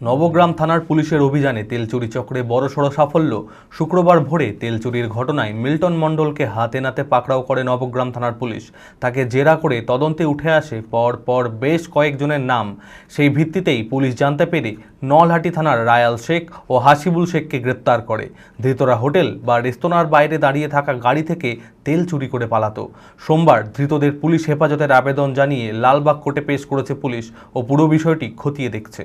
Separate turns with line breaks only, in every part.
নবগ্রাম থানার পুলিশের অভিযানে তেল চুরি চক্রে বড়সড় সাফল্য। শুক্রবার ভোরে তেল চুরির ঘটনায় মিল্টন মণ্ডলকে হাতে নাতে পাকড়াও করে নবগ্রাম থানার পুলিশ। তাকে জেরা করে তদন্তে উঠে আসে পর পর বেশ কয়েকজনের নাম। সেই ভিত্তিতেই পুলিশ জানতে পেরে নলহাটি থানার রায়াল শেখ ও হাসিবুল শেখকে গ্রেপ্তার করে। ধৃতরা হোটেল বা রেস্তোরাঁর বাইরে দাঁড়িয়ে থাকা গাড়ি থেকে তেল চুরি করে পালাতো। সোমবার ধৃতদের পুলিশ হেফাজতের আবেদন জানিয়ে লালবাগ কোর্টে পেশ করেছে পুলিশ ও পুরো বিষয়টি খতিয়ে দেখছে।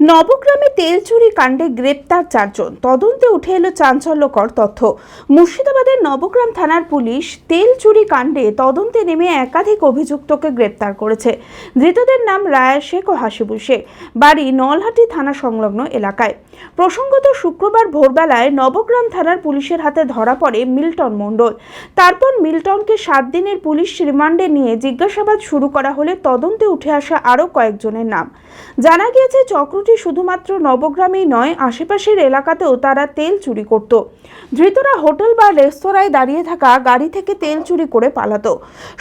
নবগ্রামে তেল চুরি কাণ্ডে গ্রেপ্তার চারজন। তদন্তে উঠে এলো চাঞ্চল্যকর তথ্য। মুর্শিদাবাদের নবগ্রাম থানার পুলিশ তেল চুরি কাণ্ডে তদন্তে নেমে একাধিক অভিযুক্তকে গ্রেপ্তার করেছে। ধৃতদের নাম রায়া শেখ ও হাসিবুল শেখ। বাড়ি নলহাটি থানা সংলগ্ন এলাকায়। প্রসঙ্গত শুক্রবার ভোরবেলায় নবগ্রাম থানার পুলিশের হাতে ধরা পড়ে মিল্টন মণ্ডল। তারপর মিল্টনকে সাত দিনের পুলিশ রিমান্ডে নিয়ে জিজ্ঞাসাবাদ শুরু করা হলে তদন্তে উঠে আসা আরও কয়েকজনের নাম। জানা গিয়েছে চক্রটি শুধুমাত্র নবগ্রামেই নয়, আশেপাশের এলাকাতেও তারা তেল চুরি করত। ধৃতরা হোটেল বা রেস্তোরাঁয় দাঁড়িয়ে থাকা গাড়ি থেকে তেল চুরি করে পালাতো।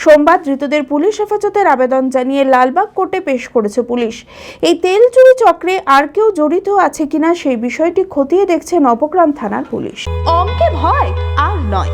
সোমবার ধৃতদের পুলিশ হেফাজতের আবেদন জানিয়ে লালবাগ কোর্টে পেশ করেছে পুলিশ। এই তেল চুরি চক্রে আর কেউ জড়িত আছে কিনা সেই বিষয়টি খতিয়ে দেখছে নবগ্রাম থানার পুলিশ। অঙ্কে ভয় আর নয়।